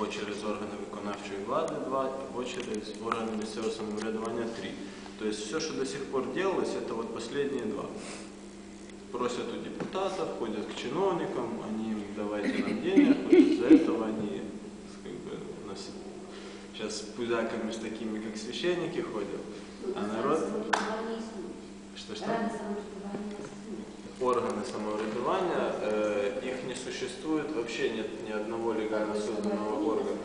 або через органи виконавчої влади два, або через органи місцевого самоврядування три. То есть все, что до сих пор делалось, это вот последние два. Просят у депутатов, ходят к чиновникам, они им давайте нам денег, из-за этого они как бы, у нас сейчас с пузяками с такими, как священники ходят, а народ... Что, что? Органы самоврядування, э, не существует, вообще нет ни одного легально созданного органа.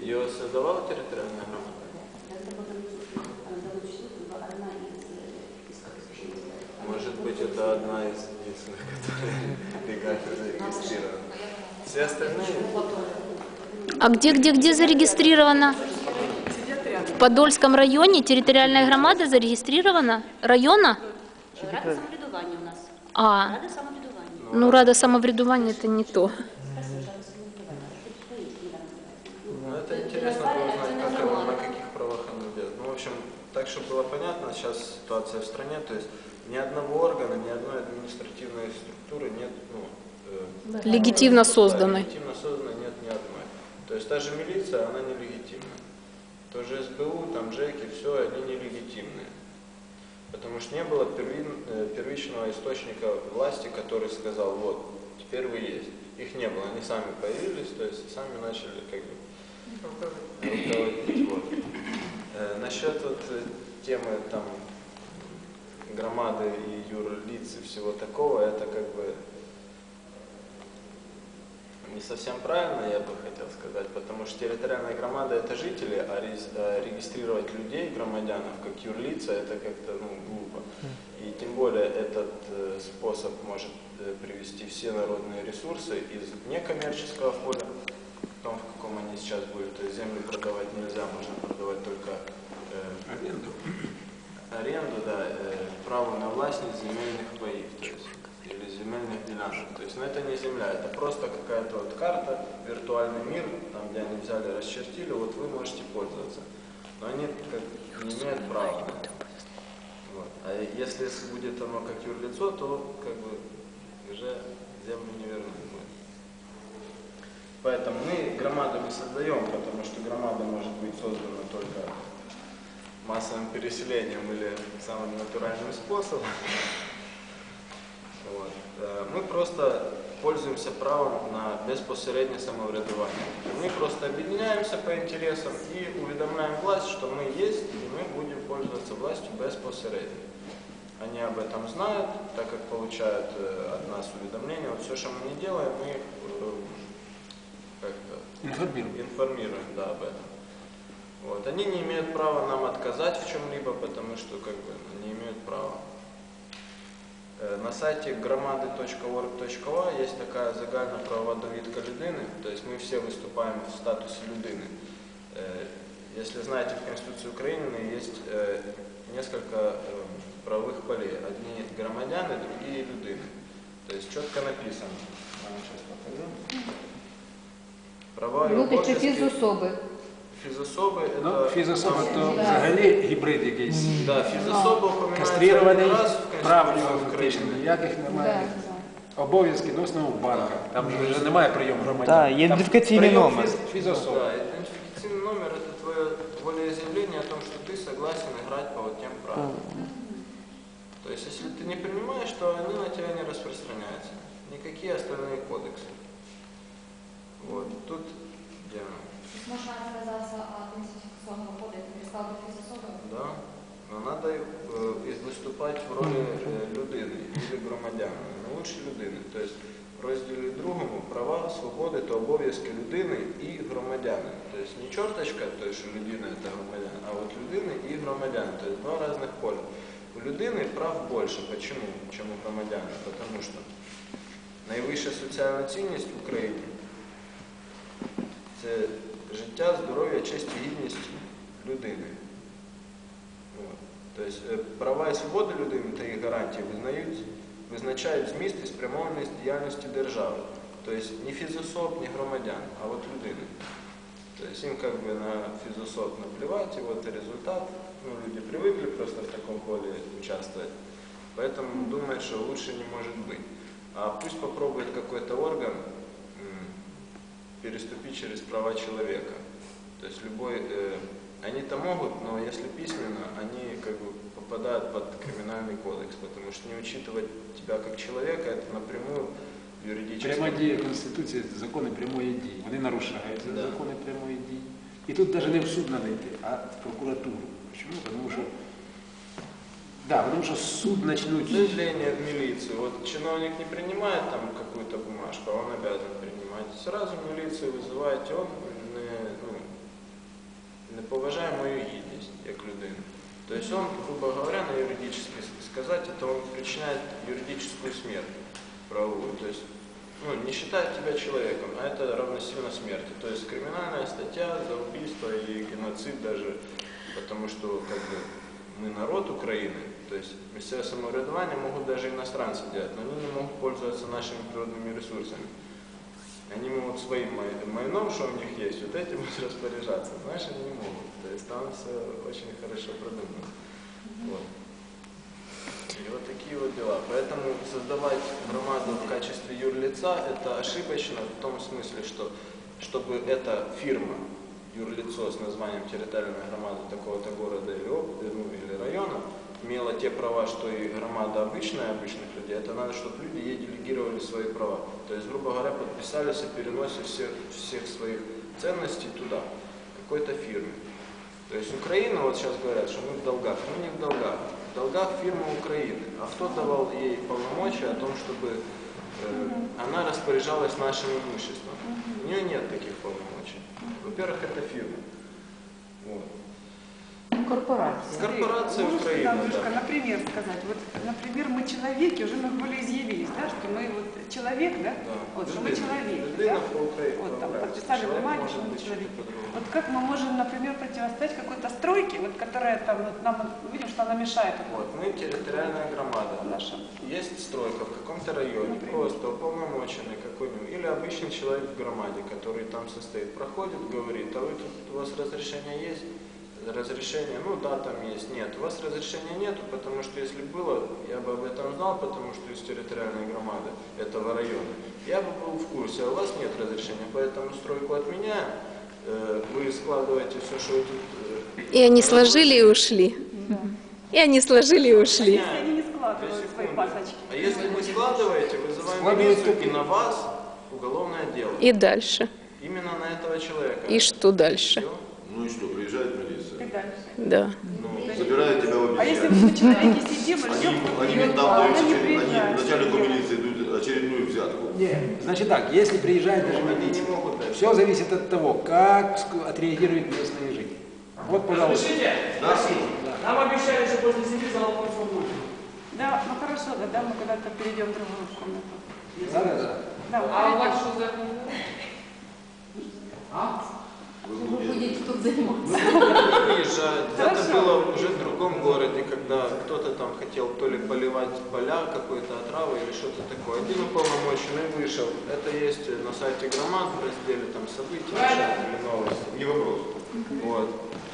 Ее создавала территориальная громада? Может быть, это одна из единственных, которая легально зарегистрирована. Все остальные А где, где, где зарегистрировано? В Подольском районе территориальная громада зарегистрирована? Района? Рада самоврядування у нас. А, Рада самоврядування. ну Рада самоврядування это не то. Ну, это интересно было узнать, как на каких правах оно делает. Ну, в общем, так, чтобы было понятно, сейчас ситуация в стране, то есть ни одного органа, ни одной административной структуры нет, ну, э, Легитимно да, созданной. легитимно созданной нет ни одной. То есть та же милиция, она нелегитимна. Тоже СБУ, там ЖЭКи, все, они нелегитимные. Потому что не было э, первичного источника власти, который сказал, вот, теперь вы есть. Их не было, они сами появились, то есть сами начали как бы руководить. Вот. Э, насчет вот э, темы там громады и юрлиц и всего такого, это как бы не совсем правильно, я бы хотел сказать, потому что территориальная громада это жители, а а регистрировать людей, громадянов, как юрлица, это как-то ну, глупо. И тем более этот э, способ может э, привести все народные ресурсы из некоммерческого поля, в том, в каком они сейчас были. То есть землю продавать нельзя, можно продавать только э, Аренду. аренду, да, э, право на властность земельных паев, то есть, или земельных делянок. То есть, ну это не земля, это просто какая-то вот карта, виртуальный мир, там, где они взяли, расчертили, вот вы можете пользоваться. Но они как, не имеют права. Вот. А если будет оно как юрлицо, то как бы уже землю не вернуть будет. Поэтому мы громаду не создаем, потому что громада может быть создана только массовым переселением или самым натуральным способом. Вот. Э, Мы просто пользуемся правом на безпосереднее самоврядування. Мы просто объединяемся по интересам и уведомляем власть, что мы есть, и мы будем пользоваться властью безпосередньо. Они об этом знают, так как получают э, от нас уведомления. Вот все, что мы не делаем, мы их э, как-то Информируем. информируем да, об этом. Вот. Они не имеют права нам отказать в чем-либо, потому что как бы. Е, На сайті громади.org.ua є така загальна правова довідка людини, тобто ми всі виступаємо в статусі людини. Е, Если знаете, в Конституции Украины есть э, несколько э, правовых полей. Одни громадяне, другие людини. То есть четко написано. Я вам сейчас покажу. Права і Внутрішні обов'язки фізособи. фізособи Ну, это фізособа саме- то взагалі гібрид якийсь. Да, фізособа упоминається Кастрирований, один раз в прав Конституції нього фактично України. ніяких Да, немає. да. Обов'язки ну, в основному в банках. Там же вже немає прийому громадян. Так, є Там ідентифікаційний прийом номер. фіз- Фізособа. Да, идентификационный номер это твое волеизъявление о том, что ты согласен играть по вот тем правилам. То есть, если ты не принимаешь, то они на тебя не распространяются. Никакие остальные кодексы. Вот. Тут где оно? Можна отказаться от идентификационного кода, это перестал быть физособой? Да. Надо і- виступати в ролі е, людини или громадянина. Ну, лучше людини. Тобто в розділі другому права, свободи та обов'язки людини і громадянина. Тобто не чорточка, то, що людина це громадян, а от людини і громадян. Тобто два різних поля. У людини прав більше. Почему? Чим у громадянина? Тому що найвища соціальна цінність в Україні це життя, здоров'я, честь і гідність людини. От. Тобто е, права і свободи людини та їх гарантії визнають, визначають зміст і спрямованість діяльності держави. Тобто не фізособ, не громадян, а от людини. Тобто їм как бы на физособ наплевать, и вот и результат. Ну, люди привыкли просто в таком поле участвовать. Поэтому думают, что лучше не может быть. а пусть попробует какой-то орган м, переступить через права человека. То есть любой, э, они-то могут, но если письменно, они как бы попадают под криминальный кодекс, потому что не учитывать тебя как человека, это напрямую в юридическом... Пряма дія Конституції це закони прямої дії. Вони нарушають ці Да. закони прямої дії. І тут навіть не в суд надо йти, а в прокуратуру. Чому? Тому що, да, потому що суд начнуть... Заявление в милицию. Вот чиновник не принимает там какую-то бумажку, а он обязан принимать. Сразу милицию вызываете, он не, ну, не поважає мою гідність як людину. То есть он, грубо говоря, на юридически сказать, это он причиняет юридическую смерть правовую. То есть ну, не считает тебя человеком, а это равносильно смерти. То есть криминальная статья за убийство и геноцид даже, потому что как бы мы народ Украины, то есть місцеве самоврядування могут даже иностранцы делать, но они не могут пользоваться нашими природными ресурсами. Они могут своим май- майном, что у них есть, вот этим распоряжаться, наши не могут. То есть там все очень хорошо продумано. Вот. И вот такие вот дела. Поэтому создавать громаду в качестве юрлица это ошибочно в том смысле, что чтобы эта фирма, юрлицо с названием территориальная громада такого-то города или, ну, или района, имела те права, что и громада обычная, обычных людей, это надо, чтобы люди ей делегировали свои права. То есть, грубо говоря, подписались о переносе всех, всех своих ценностей туда, какой-то фирме. То есть Украина, вот сейчас говорят, что мы в долгах. Мы не в долгах. В долгах фирма Украины. А кто давал ей полномочия о том, чтобы э, она распоряжалась нашим имуществом? У нее нет таких полномочий. Во-первых, это фирма. Вот. Корпорация. Корпорация Можешь Украина, нам немножко, да. например, сказать? Вот, например, мы человеки, уже мы более изъявились, да, что мы вот человек, да? Да. Вот, что мы человеки, Людина да? Вот, там подписали Человек что мы человеки. Вот как мы можем, например, противостоять какой-то стройке, вот, которая там, вот, нам видим, что она мешает Вот, мы территориальная громада. нашим. Есть стройка в каком-то районе, просто уполномоченный какой-нибудь, или обычный человек в громаде, который там состоит, проходит, говорит, а вы тут, у вас разрешение есть? Разрешение, ну да, там есть, нет. У вас разрешения нету, потому что если было, я бы об этом знал, потому что из территориальной громады этого района, я бы был в курсе, а у вас нет разрешения, поэтому стройку отменяем, э, вы складываете все, что вы тут... э, И они сложили и ушли. И они сложили и ушли. Если они не Две складывают свои секунды. пасочки. А если вы складываете, вызываем милицию, и на вас уголовное дело. И дальше. Именно на этого человека. И что дальше? Ну и что, Да. забирает тебя в А если обезьян. мы человеки сидим и Они, ждем, они а дают, они приезжает. начальнику милиции дают очередную взятку. Не, значит так, если приезжает даже Они милиция, все зависит от того, как отреагируют местные жители. Вот, пожалуйста. Нам обещали, что после семи залог свободы. Да, ну хорошо, да, да, мы когда-то перейдем в другую комнату. Да, да, да. Да, А у вас что за... Вы будете тут заниматься. Приезжают. Это было уже в другом городе, когда кто-то там хотел то ли поливать поля какой-то отравой или что-то такое. Один уполномоченный вышел. Это есть на сайте Громад в разделе там события или новости. Не вопрос. Вот.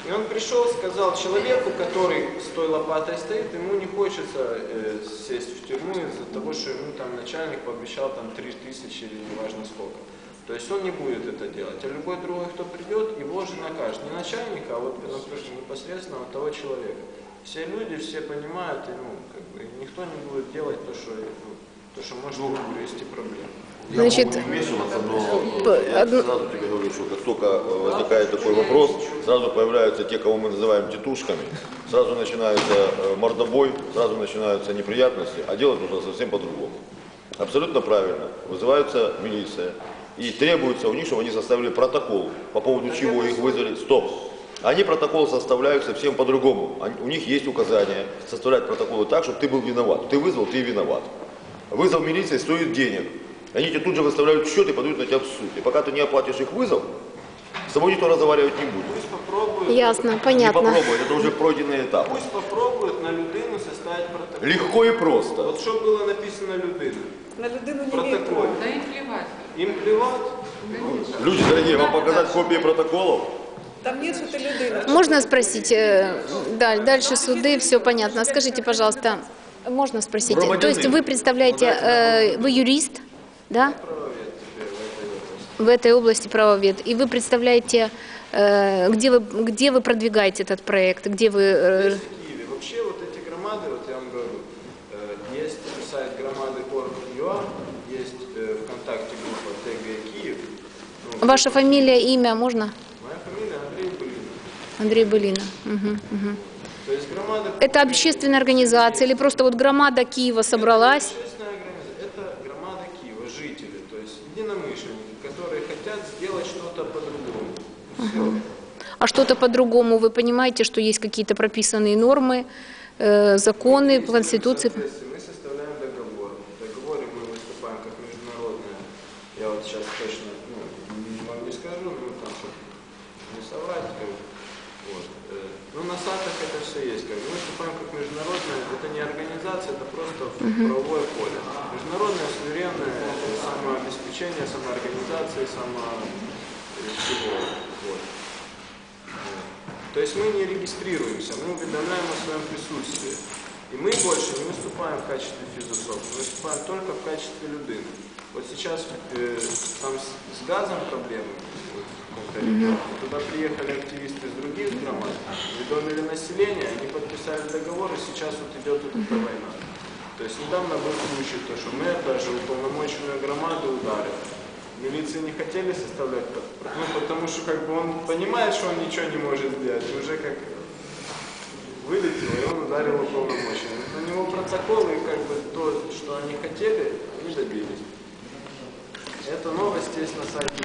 И он пришел, сказал человеку, который с той лопатой стоит, ему не хочется э, сесть в тюрьму из-за того, что ему там начальник пообещал там три тысячи или неважно сколько. То есть он не будет это делать. А любой другой, кто придет, его же накажет. Не начальника, а вот например, непосредственно вот того человека. Все люди, все понимают, и, ну, как бы, никто не будет делать то, что, ну, то, что может привести к проблем. Я Значит, могу не вмешиваться, но п- я сразу тебе говорю, что как только э, возникает такой вопрос, сразу появляются те, кого мы называем тетушками, сразу начинается э, мордобой, сразу начинаются неприятности, а делать нужно совсем по-другому. Абсолютно правильно. Вызывается милиция и требуется у них, чтобы они составили протокол, по поводу чего их вызвали. Стоп. Они протокол составляют совсем по-другому. У них есть указания составлять протоколы так, чтобы ты был виноват. Ты вызвал, ты виноват. Вызов милиции стоит денег. Они тебе тут же выставляют счет и подают на тебя в суд. И пока ты не оплатишь их вызов, с тобой никто разговаривать не будет. Пусть попробуют. Ясно, Не понятно. попробуй, это уже пройденный этап. Пусть попробуют на людину составить протокол. Легко и просто. Вот что было написано людина? На людину не Протокол. Да им плевать. Им плевать? Люди дорогие, вам показать копии протоколов? Там нет, что ты людина. Можно спросить, э, да, дальше суды, все понятно. Скажите, пожалуйста, Можно спросить? То есть вы представляете, э, вы юрист, да? Правовед теперь в этой области. В этой области правовед. И вы представляете, э, где вы, где вы продвигаете этот проект, где вы... э, Киеве. Вообще вот эти громады, вот я вам говорю, э, есть сайт громады.org.ua, есть ВКонтакте группа ТГ Киев. Ну, Ваша фамилия, имя можно? Моя фамилия Андрей Былинов. Андрей Былина. Мгм, мгм. То есть громады... Это общественная организация или просто вот громада Киева собралась? Общественная организация. Это громада Киева, жители, то есть единомышленники, которые хотят сделать что-то по-другому. Все. А что-то по-другому? Вы понимаете, что есть какие-то прописанные нормы, э, законы, конституции? Мы составляем договор. В договоре мы выступаем как международная. Я вот сейчас точно ну, вам не скажу, но там, чтобы не соврать. Как, вот. Э, Ну, на сайтах это все есть. Как, мы выступаем как международная. Это не организация, это просто правовое поле. Международное суверенное э, самообеспечение, самоорганизации, само э, всего. Вот. То есть мы не регистрируемся, мы уведомляем о своем присутствии. И мы больше не выступаем в качестве физусов, мы выступаем только в качестве людини. Вот сейчас э, там с, с газом проблемы. вот, регионе. Туда приехали активисты из других громад, уведомили население, они подписали договор, и сейчас вот идет вот эта война. То есть недавно был случай, то, что мэр даже уполномоченную громаду ударил. Милиции не хотели составлять, под- ну, потому что как бы он понимает, что он ничего не может сделать, и уже как вылетел, и он ударил уполномоченного. На него протокол, и как бы то, что они хотели, они добились. Эта новость есть на сайте